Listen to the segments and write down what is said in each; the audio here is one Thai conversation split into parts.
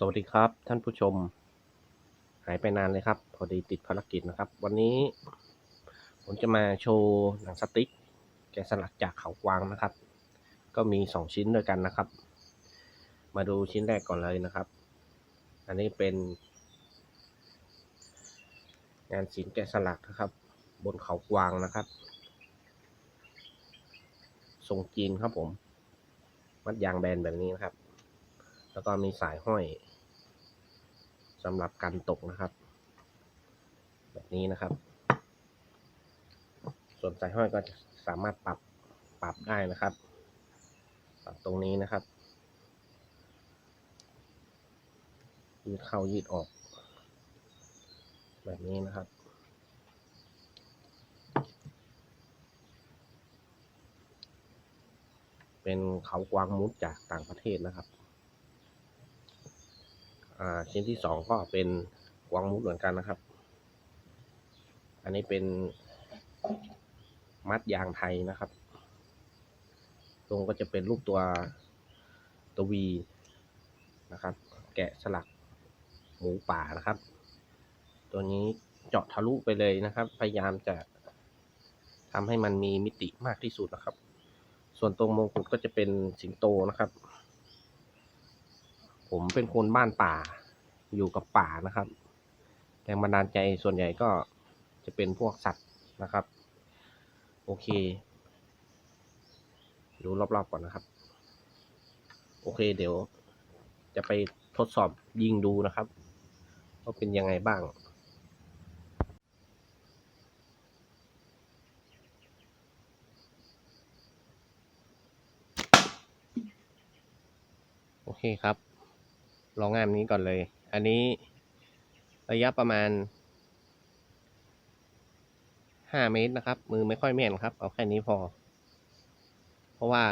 สวัสดีครับท่านผู้ชม หายไปนานเลยครับ พอดีติดภารกิจนะครับ วันนี้ ผมจะมาโชว์หนังสติ๊กแกะสลักจากเขากวางนะครับ ก็มีสองชิ้นด้วยกันนะครับ มาดูชิ้นแรกก่อนเลยนะครับ อันนี้เป็น งานศิลป์แกะสลักนะครับ บนเขากวางนะครับทรงจีนครับผม มัดยางแบนแบบนี้นะครับ แล้วก็มีสายห้อยสำหรับกันตกนะครับ แบบนี้นะครับ ส่วนสายห้อยก็จะสามารถปรับปรับได้นะครับ ปรับตรงนี้นะครับ ยืดเข้ายืดออก แบบนี้นะครับเป็นเขากวางมุดจากต่างประเทศนะครับ ชิ้นที่สองก็เป็นกวางมุกเหมือนกันนะครับ อันนี้เป็นมัดยางไทยนะครับ ตรงก็จะเป็นรูปตัวตัววีนะครับ แกะสลักหมูป่านะครับ ตัวนี้เจาะทะลุไปเลยนะครับ พยายามจะทำให้มันมีมิติมากที่สุดนะครับ ส่วนตรงมงกุฎก็จะเป็นสิงโตนะครับ ผมเป็นคนบ้านป่าอยู่กับป่านะครับแรงบันดาลใจส่วนใหญ่ก็จะเป็นพวกสัตว์นะครับ โอเค ดูรอบๆก่อนนะครับ โอเคเดี๋ยว จะไปทดสอบยิงดูนะครับว่าเป็นยังไงบ้างโอเคครับ ลองงานนี้ก่อนเลย อันนี้ระยะประมาณห้าเมตรนะครับ มือไม่ค่อยแม่นครับ เอาแค่นี้พอ เพราะว่า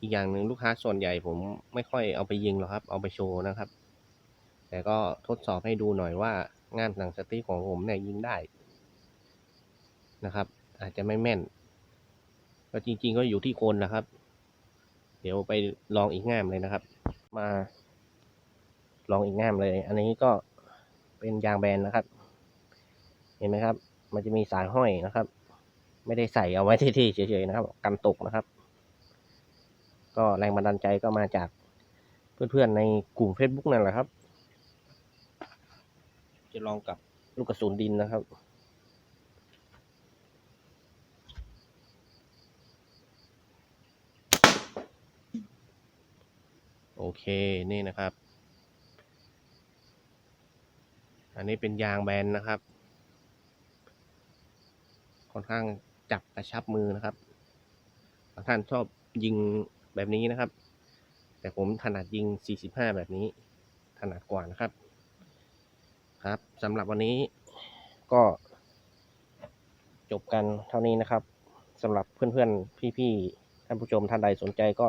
อีกอย่างหนึ่งลูกค้าส่วนใหญ่ผมไม่ค่อยเอาไปยิงหรอกครับ เอาไปโชว์นะครับ แต่ก็ทดสอบให้ดูหน่อยว่างานหนังสติ๊กของผมเนี่ยยิงได้นะครับ อาจจะไม่แม่น ก็จริง ๆ ก็อยู่ที่คนนะครับ เดี๋ยวไปลองอีกงามเลยนะครับ มา ลองอีกง่ามเลย อันนี้ก็เป็นยางแบนนะครับ เห็นไหมครับ มันจะมีสายห้อยนะครับ ไม่ได้ใส่เอาไว้ที่ๆเฉยๆนะครับกันตกนะครับ ก็แรงบันดาลใจก็มาจากเพื่อนๆในกลุ่ม Facebook นั่นแหละครับ จะลองกับลูกกระสุนดินนะครับโอเค นี่นะครับ อั นนี้เป็นยางแบนนะครับ ค่อนข้างจับกระชับมือนะครับบางท่านชอบยิงแบบนี้นะครับ แต่ผมถนัดยิง 45 แบบนี้ถนัดกว่านะครับ ครับสำหรับวันนี้ก็จบกันเท่านี้นะครับสำหรับเพื่อนๆ พี่ๆ ท่านผู้ชมท่านใดสนใจก็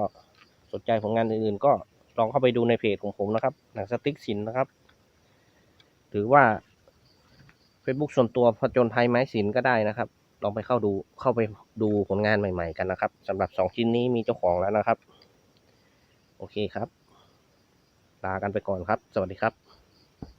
สนใจผลงานอื่นๆ ก็ลองเข้าไปดูในเพจของผมนะครับ หนังสติ๊กสินนะครับ หรือว่า Facebook ส่วนตัวผจญภัยไม้ศิลป์ก็ได้นะครับ ลองไปเข้าดูเข้าไปดูผลงานใหม่ ๆ กันนะครับสำหรับสองชิ้นนี้มีเจ้าของแล้วนะครับ โอเคครับ ลากันไปก่อนครับ สวัสดีครับ